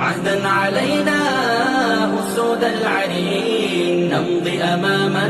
عهدا علينا أسود العرين نمضي أماما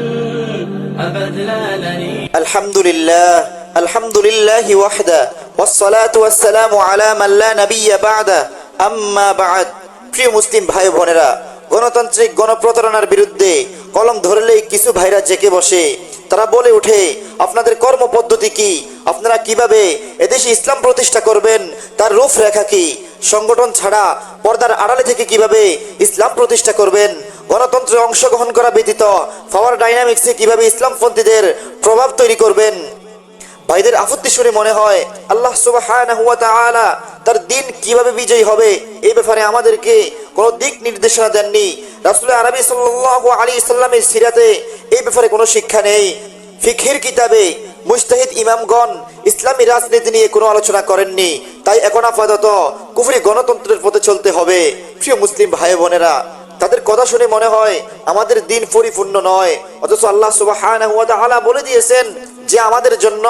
أبد لا نريد الحمد لله الحمد لله وحده والصلاة والسلام على من لا نبي بعده أما بعد প্রিয় মুসলিম ভাই বোনেরা গণতান্ত্রিক গণপ্রতারণার বিরুদ্ধে কলম ধরলেই কিছু ভাইরা জেকে বসে তারা বলে ওঠে আপনাদের কর্ম পদ্ধতি কি আপনারা কিভাবে এদেশে ইসলাম প্রতিষ্ঠা করবেন তার রূপরেখা কি সংগঠন ছাড়া পর্দার আড়ালে থেকে কীভাবে ইসলাম প্রতিষ্ঠা করবেন? গণতন্ত্রে অংশগ্রহণ করা ব্যতীত পাওয়ার ডাইনামিক্সে কীভাবে ইসলামপন্থীদের প্রভাব তৈরি করবেন? ভাইদের আপত্তি শুনে মনে হয়, আল্লাহ তাআলা তার দিন কীভাবে বিজয়ী হবে? এই ব্যাপারে আমাদেরকে কোনো দিক নির্দেশনা দেননি। রাসূল আরবি সাল্লাল্লাহু আলাইহি সাল্লামের সিরাতে এই ব্যাপারে কোনো শিক্ষা নেই। ফিখির কিতাবে মুজতাহিদ ইমামগণ ইসলামী রাজনীতি নিয়ে কোনো আলোচনা করেননি। তাই এখন আপাতত কুফরি গণতন্ত্রের পথে চলতে হবে। প্রিয় মুসলিম ভাই বোনেরা তাদের কথা শুনে মনে হয় আমাদের দিন পরিপূর্ণ নয়। অথচ আল্লাহ ওয়া বলে দিয়েছেন যে আমাদের জন্য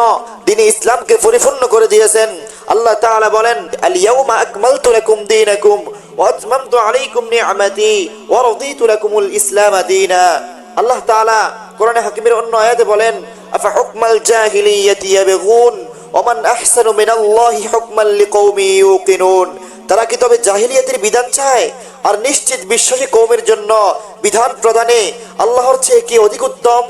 দিনে ইসলামকে পরিপূর্ণ করে দিয়েছেন। আল্লাহ তাআলা বলেন আল ইয়াউমা আকমালতু লাকুম দীনাকুম ওয়া আতমামতু আলাইকুম নি'মাতি ওয়া রাদিতু লাকুমুল ইসলাম দীনা। আল্লাহ তাআলা কোরআনে হাকিমের অন্য আয়াতে বলেন আফা الجاهلية يبغون ومن أحسن من الله حكما لقوم يوقنون তারা কি তবে জাহিলিয়াতের বিধান চায়? আর নিশ্চিত বিশ্বাসী কৌমের জন্য বিধান প্রদানে আল্লাহর চেয়ে কি অধিক উত্তম?